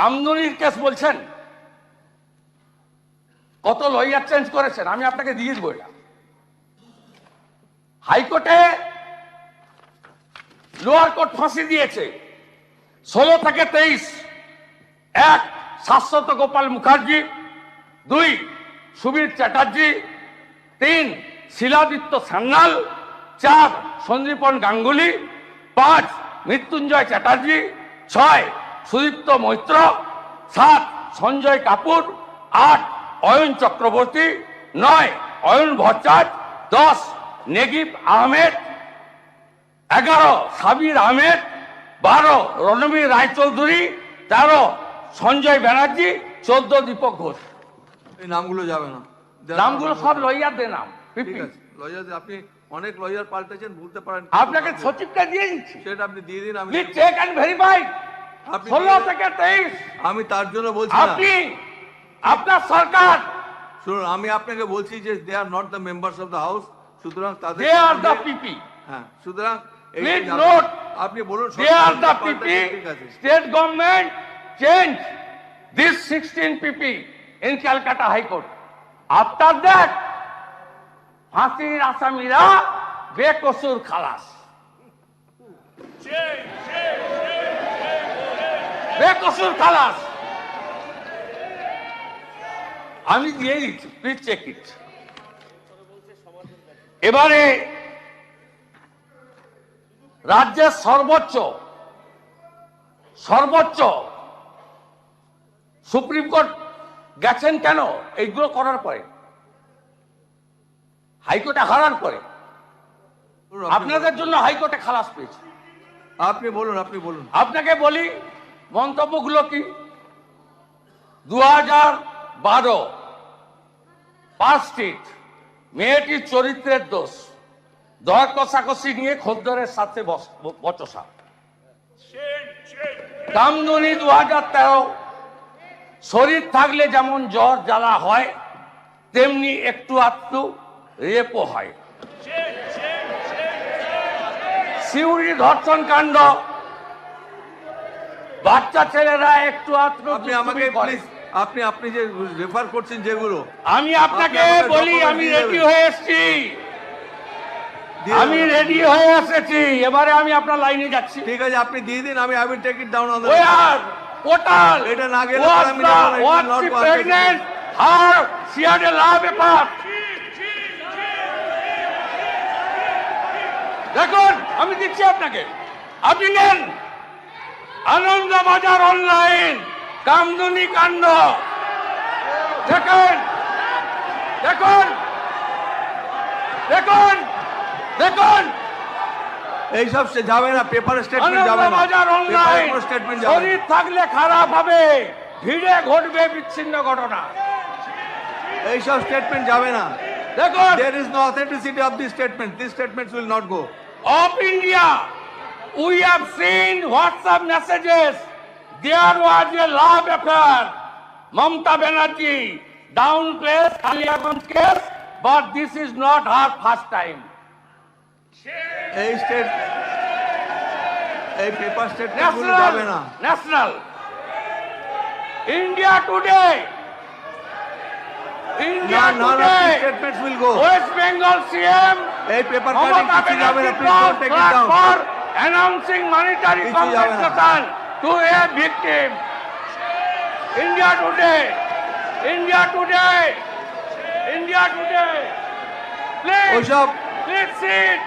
কামদুনির case বলছেন? কত lawyer change করেছেন? আমি আপনাকে দিয়ে দেবো এটা। হাইকোর্টে লোয়ার কোর্ট ফাঁসি দিয়েছে। ষোলো থেকে তেইশ। এক, শাশ্বত গোপাল মুখার্জি। দুই, সুবীর চ্যাটার্জি। তিন, শিলাদিত্য সান্যাল। চার, সঞ্জীবন গাঙ্গুলি। পাঁচ, মৃত্যুঞ্জয় চ্যাটার্জি। ছয় সুদীপ্ত মৈত্র সাত সঞ্জয় কাপুর আট অয়ন চক্রবর্তী নয় অয়ন ভট্টাচ দশ নেগিব আহমেদ এগারো সাবির আহমেদ বারো রণবীর রায়চৌধুরী তেরো সঞ্জয় ব্যানার্জি চোদ্দ দীপক ঘোষ। এই নামগুলো যাবে না। নামগুলো সব লইয়ারদের নাম ঠিক আছে লয়ার আপনি অনেক লয়ার পাল্টেছেন ভুলতে পারেন। আপনাকে সচিবটা দিয়ে দিচ্ছি। সেটা আপনি দিয়ে দিন আমি চেক অ্যান্ড ভেরিফাই ষোলো থেকে তেইশ। আমি তার জন্য বলছি আপনি আপনার সরকার। শুনুন আমি আপনাকে বলছি যে they are not the members of the house সুতরাং তাদের দে আর দ্য পিপি হ্যাঁ সুতরাং যে note, আপনি বলুন they are the PP state government change this sixteen PP in Calcutta high court after that ফাঁসির আসামিরা বেকসুর খালাস। বেকসুর খালাস। আমি দিয়ে দিচ্ছি প্লিজ চেক ইট এবারে রাজ্যের সর্বোচ্চ সর্বোচ্চ সুপ্রিম কোর্ট গেছেন কেন? এইগুলো করার পরে হাইকোর্টে হারার পরে। আপনাদের জন্য হাইকোর্টে খালাস পেয়েছে। আপনি বলুন আপনি বলুন। আপনাকে বলি মন্তব্যগুলো কি? দু হাজার বারো, পাঁচ স্ট্রিট মেয়েটির চরিত্রের দোষ। দর কষাকষি নিয়ে খদ্দরের সাথে বচসা। কামদুনি দু হাজার তেরো, শরীর থাকলে যেমন জ্বর জ্বালা হয়, তেমনি একটু আধটু রেপও হয়। সিউড়ি ধর্ষণ কাণ্ড বাচ্চা ছেলেরা একটু আধটু আপনি আমাকে প্লিজ আপনি আপনি যে রেফার করছেন যেগুলো আমি আপনাকে বলি আমি রেডি হয়ে এসেছি। আমি রেডি হয়ে এসেছি। এবারে আমি আপনার লাইনে যাচ্ছি। ঠিক আছে আপনি দিয়ে দিন আমি I will take it down on our portal এটা না গেলে আমি যাব না, it will was not she go ahead. Pregnant her she had a love paper দেখুন আমি দিচ্ছি আপনাকে। আপনি নেন। আনন্দ বাজার অনলাইন কামদুনি কাণ্ড। দেখুন দেখুন দেখুন দেখুন। এইসব সে যাবে না পেপার স্টেটমেন্ট যাবে না। বাজার অনলাইন স্টেটমেন্ট যাবে শরীর থাকলে খারাপ হবে ভিড়ে ঘটবে বিচ্ছিন্ন ঘটনা। এইসব স্টেটমেন্ট যাবে না। দেখুন। There is no authenticity of this statement. These statements will not go. Of India, we have seen WhatsApp messages. There was a love affair. Mamta Banerjee downplays Kaliaganj case, but this is not her first time. এই state এই paper স্টেটমেন্টগুলো যাবে না National, national. India today. India none of these today. statements will go West Bengal CM এই paper cutting কিছু যাবে না please take it down announcing monetary compensation to a victim. India today, India today, India today. Please, please sit.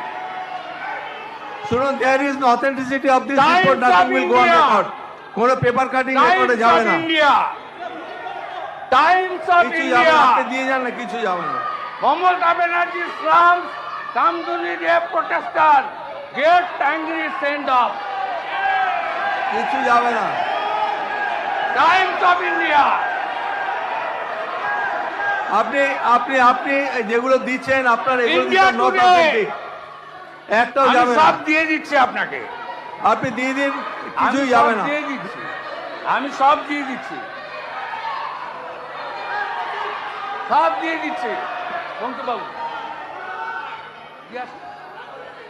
শুনুন there is no authenticity of this report nothing of will go on. Record কোন paper cutting Times রেকর্ডে যাবে of না of কিছু যাবে না আপনি. দিয়ে যান না কিছু যাবে না Mamata Banerjee slums Kamduni rape protester. Get angry, send off. কিছু যাবে না। Times of India. আপনি আপনি আপনি যেগুলো দিচ্ছেন আপনার এগুলো India নট today. অথেন্টিক একটাও যাবে না। সব দিয়ে দিচ্ছি আপনাকে। আপনি দিয়ে দিন কিছুই যাবে না। দিয়ে দিচ্ছি। আমি সব দিয়ে দিচ্ছি। সব দিয়ে দিচ্ছি। বাবু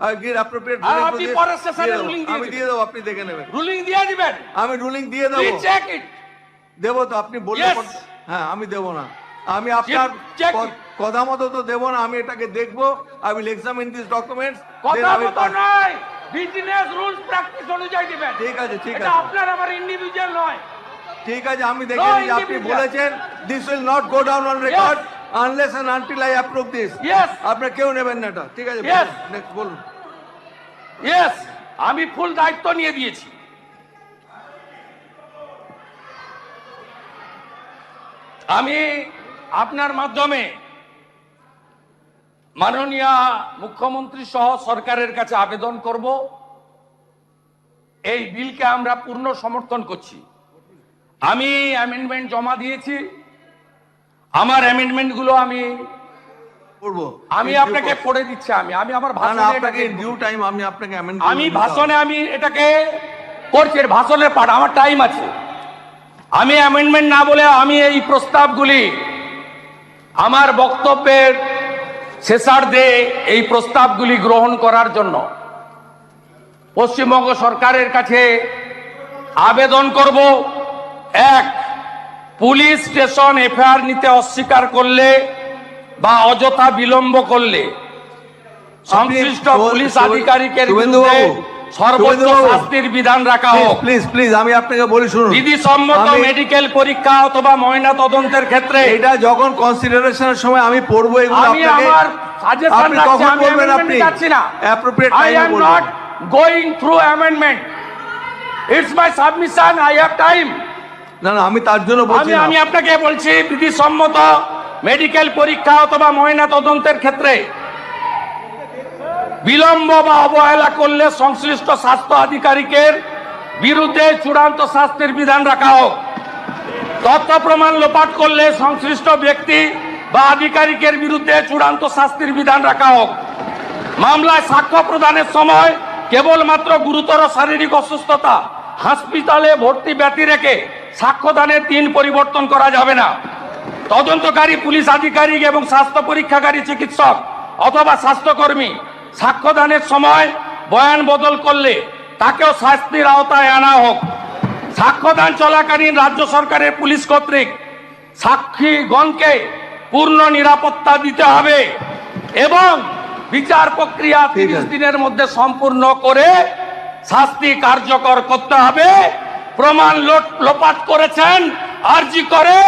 আপনি পরের দিয়ে আমি দিয়ে দেবো আপনি দেখে নেবেন। রুলিং দিয়ে দিবেন। আমি রুলিং দিয়ে দেবো। চেক ইট দেবো তো আপনি বললে হ্যাঁ আমি দেবো না। আমি আপনার check ক- it. কথা মতো তো দেবো না আমি এটাকে দেখব। I will examine this documents কথা মতো নয় বিজনেস রুলস প্র্যাকটিস অনুযায়ী দিবেন। ঠিক আছে ঠিক আছে। আপনার আমার ইন্ডিভিজুয়াল নয়। ঠিক আছে আমি দেখে আপনি বলেছেন this will not go down on record unless and until I approve this yes আপনার কেউ নেবেন না এটা। ঠিক আছে Yes. নেক্সট বলুন। ইয়েস আমি ফুল দায়িত্ব নিয়ে দিয়েছি। আমি আপনার মাধ্যমে মাননীয় মুখ্যমন্ত্রী সহ সরকারের কাছে আবেদন করব। এই বিলকে আমরা পূর্ণ সমর্থন করছি। আমি অ্যামেন্ডমেন্ট জমা দিয়েছি। আমার অ্যামেন্ডমেন্টগুলো আমি করব। আমি আপনাকে পড়ে দিচ্ছি আমি আমি আমার ভাষণে আপনাকে ডিউ টাইম আমি আপনাকে amend আমি ভাষণে আমি এটাকে করছি এর ভাষণের পাঠ আমার টাইম আছে। আমি অ্যামেন্ডমেন্ট না বলে আমি এই প্রস্তাবগুলি আমার বক্তব্যের শেষার্ধে এই প্রস্তাবগুলি গ্রহণ করার জন্য পশ্চিমবঙ্গ সরকারের কাছে আবেদন করব। এক পুলিশ স্টেশন এফআইআর নিতে অস্বীকার করলে বা অযথা বিলম্ব করলে সংশ্লিষ্ট পুলিশ আধিকারিকের সর্বোচ্চ শাস্তির বিধান রাখা হোক। প্লিজ প্লিজ আমি আপনাকে বলি শুনুন। বিধি সম্মত মেডিকেল পরীক্ষা অথবা ময়না তদন্তের ক্ষেত্রে এটা যখন কনসিডারেশনের সময় আমি পড়ব এগুলো আমি আপনাকে আপনি কখন আমি বলবেন আপনি? যাচ্ছি না। অ্যাপ্রোপ্রিয়েট I টাইমে বলবেন. না না আমি তার জন্য বলছি আমি আমি আপনাকে বলছি বিধিসম্মত মেডিকেল পরীক্ষা অথবা ময়না তদন্তের ক্ষেত্রে বিলম্ব বা অবহেলা করলে সংশ্লিষ্ট স্বাস্থ্য আধিকারিকের বিরুদ্ধে চূড়ান্ত শাস্তির বিধান রাখা হোক। তথ্য প্রমাণ লোপাট করলে সংশ্লিষ্ট ব্যক্তি বা আধিকারিকের বিরুদ্ধে চূড়ান্ত শাস্তির বিধান রাখা হোক। মামলায় সাক্ষ্য প্রদানের সময় কেবলমাত্র গুরুতর শারীরিক অসুস্থতা হাসপাতালে ভর্তি ব্যতি রেখে সাক্ষ্যদানের দিন পরিবর্তন করা যাবে না। তদন্তকারী পুলিশ আধিকারিক এবং স্বাস্থ্য পরীক্ষাকারী চিকিৎসক অথবা স্বাস্থ্যকর্মী সাক্ষ্যদানের সময় বয়ান বদল করলে তাকেও শাস্তির আওতায় আনা হোক। সাক্ষ্যদান চলাকালীন রাজ্য সরকারের পুলিশ কর্তৃক সাক্ষীগণকে পূর্ণ নিরাপত্তা দিতে হবে এবং বিচার প্রক্রিয়া তিরিশ দিনের মধ্যে সম্পূর্ণ করে শাস্তি কার্যকর করতে হবে। প্রমাণ লোপাট করেছেন আরজি করে।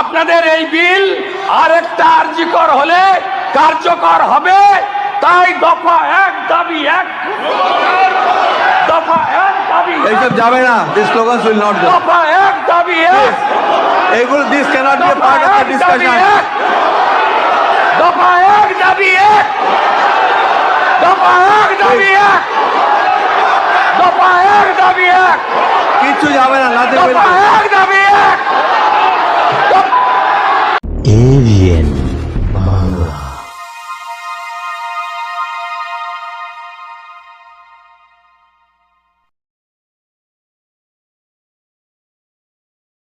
আপনাদের এই বিল আর আরেকটা আরজিকর হলে কার্যকর হবে। তাই দফা এক দাবি এক। দফা এক দাবি এইসব যাবে না দিস স্লোগানস উইল নট দফা এক দাবি এক। এগুলো this cannot be part of the discussion এক দফা এক দাবি এক। দফা এক দাবি এক। দফা এক দাবি এক। কিচ্ছু যাবে না নাথিং